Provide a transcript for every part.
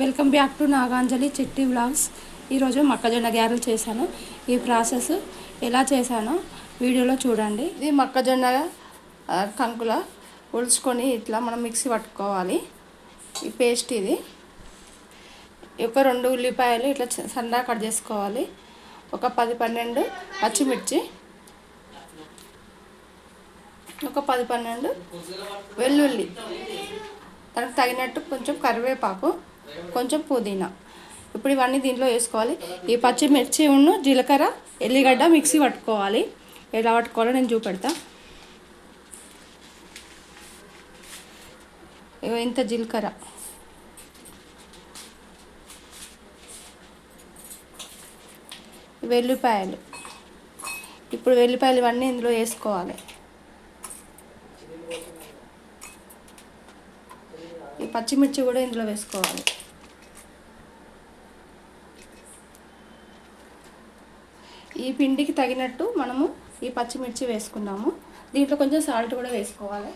Welcome back to Naganjali చిట్టి blogs ఈరోజు మొక్కజొన్న గ్యారెలు చేశాను. ఈ ప్రాసెస్ ఎలా చేశానో వీడియోలో చూడండి. ఇది మొక్కజొన్న కంకుల ఉడుచుకొని ఇట్లా మనం మిక్సీ పట్టుకోవాలి. ఈ పేస్ట్ ఇది. ఒక రెండు ఉల్లిపాయలు ఇట్లా సన్నగా కట్ చేసుకోవాలి. ఒక పది పన్నెండు పచ్చిమిర్చి. ఒక పది పన్నెండు వెల్లుల్లి. దానికి తగినట్టు కొంచెం కరివేపాకు. కొంచెం పుదీనా. ఇప్పుడు ఇవన్నీ దీంట్లో వేసుకోవాలి. ఈ పచ్చిమిర్చి ఉన్న జీలకర్ర ఎల్లిగడ్డ మిక్సీ పట్టుకోవాలి. ఎలా పట్టుకోవాలో నేను చూపెడతా. ఇంత జీలకర్ర. వెల్లిపాయలు. ఇప్పుడు వెల్లిపాయలు ఇవన్నీ ఇందులో వేసుకోవాలి. ఈ పచ్చిమిర్చి కూడా ఇందులో వేసుకోవాలి. ఈ పిండికి తగినట్టు మనము ఈ పచ్చిమిర్చి వేసుకున్నాము దీంట్లో కొంచెం సాల్ట్ కూడా వేసుకోవాలి.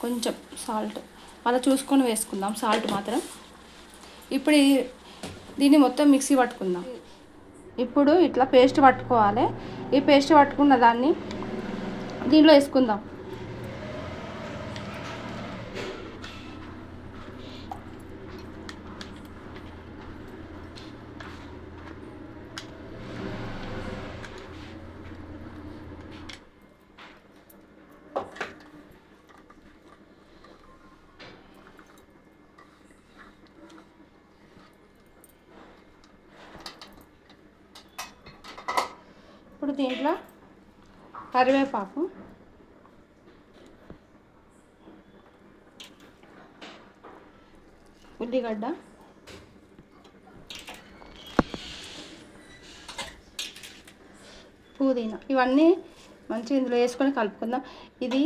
కొంచెం సాల్ట్. అలా చూసుకొని వేసుకుందాం సాల్ట్ మాత్రం. ఇప్పుడు ఈ- దీన్ని మొత్తం మిక్సీ పట్టుకుందాం. ఇప్పుడు ఇట్లా పేస్ట్ పట్టుకోవాలి. ఈ పేస్ట్ పట్టుకున్న దాన్ని దీంట్లో వేసుకుందాం. ఇప్పుడు దీంట్లో కరివేపాకు. ఉల్లిగడ్డ. పుదీనా. ఇవన్నీ మంచిగా ఇందులో వేసుకొని కలుపుకుందాం. ఇది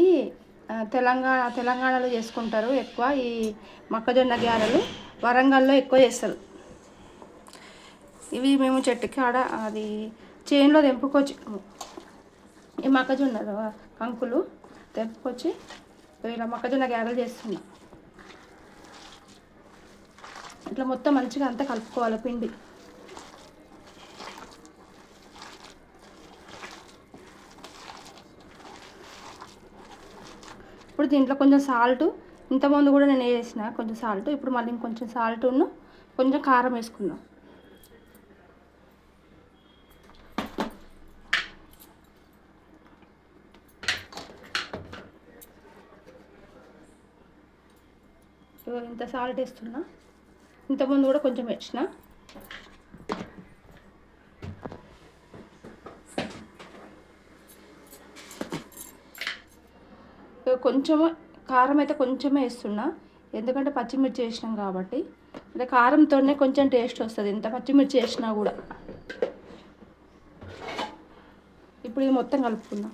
తెలంగాణ తెలంగాణలో చేసుకుంటారు ఎక్కువ. ఈ మొక్కజొన్న గ్యారెలు వరంగల్లో ఎక్కువ చేస్తారు. ఇవి మేము చెట్టుకి ఆడ అది చేనులో తెంపుకొచ్చి ఈ మొక్కజొన్న కంకులు తెంపుకొచ్చి ఇలా మొక్కజొన్న గ్యాగలు చేస్తున్నాం. ఇట్లా మొత్తం మంచిగా అంతా కలుపుకోవాలి పిండి. ఇప్పుడు దీంట్లో కొంచెం సాల్ట్ ఇంతకుముందు కూడా నేను వేసిన కొంచెం సాల్ట్ ఇప్పుడు మళ్ళీ ఇంకొంచెం సాల్ట్ కొంచెం కారం వేసుకున్నాను ఇగో ఇంత సాల్ట్ వేస్తున్నా. ఇంతకుముందు కూడా కొంచెం వేసిన. ఇగో కొంచెము కారం అయితే కొంచెమే వేస్తున్నా. ఎందుకంటే పచ్చిమిర్చి వేసినాం కాబట్టి. అంటే కారంతోనే కొంచెం టేస్ట్ వస్తుంది. ఇంత పచ్చిమిర్చి వేసినా కూడా. ఇప్పుడు ఇది మొత్తం కలుపుకుందాం.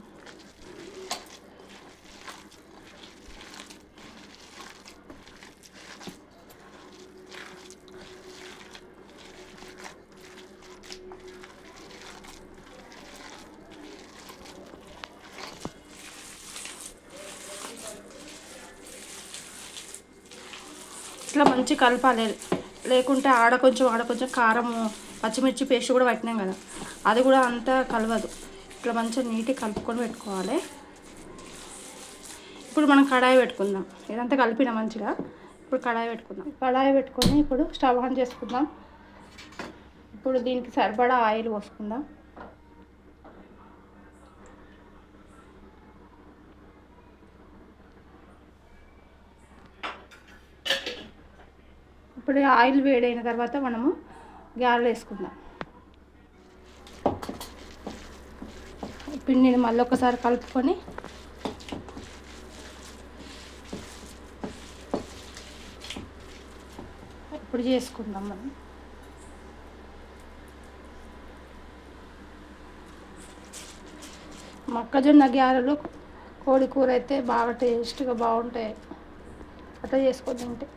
ఇట్లా మంచి కలపాలి. లేకుంటే ఆడ కొంచెం ఆడ కొంచెం కారం పచ్చిమిర్చి పేస్ట్ కూడా పట్టినాం కదా. అది కూడా అంతా కలవదు. ఇట్లా మంచిగా నీట్గా కలుపుకొని పెట్టుకోవాలి. ఇప్పుడు మనం కడాయి పెట్టుకుందాం. ఇదంతా కలిపిన మంచిగా. ఇప్పుడు కడాయి పెట్టుకుందాం. కడాయి పెట్టుకొని ఇప్పుడు స్టవ్ ఆన్ చేసుకుందాం. ఇప్పుడు దీనికి సరిపడా ఆయిల్ పోసుకుందాం. ఇప్పుడు ఆయిల్ వేడైన తర్వాత మనము గారెలు వేసుకుందాం. పిండిని మళ్ళీ ఒకసారి కలుపుకొని ఇప్పుడు చేసుకుందాం మనం. మొక్కజొన్న గారెలు కోడి కూర అయితే బాగా టేస్ట్గా బాగుంటాయి. అట్లా చేసుకొని తింటే.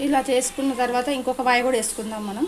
ఇలా చేసుకున్న తర్వాత ఇంకొక వాయి కూడా వేసుకుందాం మనం.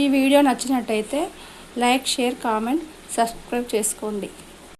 ఈ వీడియో నచ్చినట్టయితే లైక్ షేర్ కామెంట్ సబ్స్క్రైబ్ చేసుకోండి.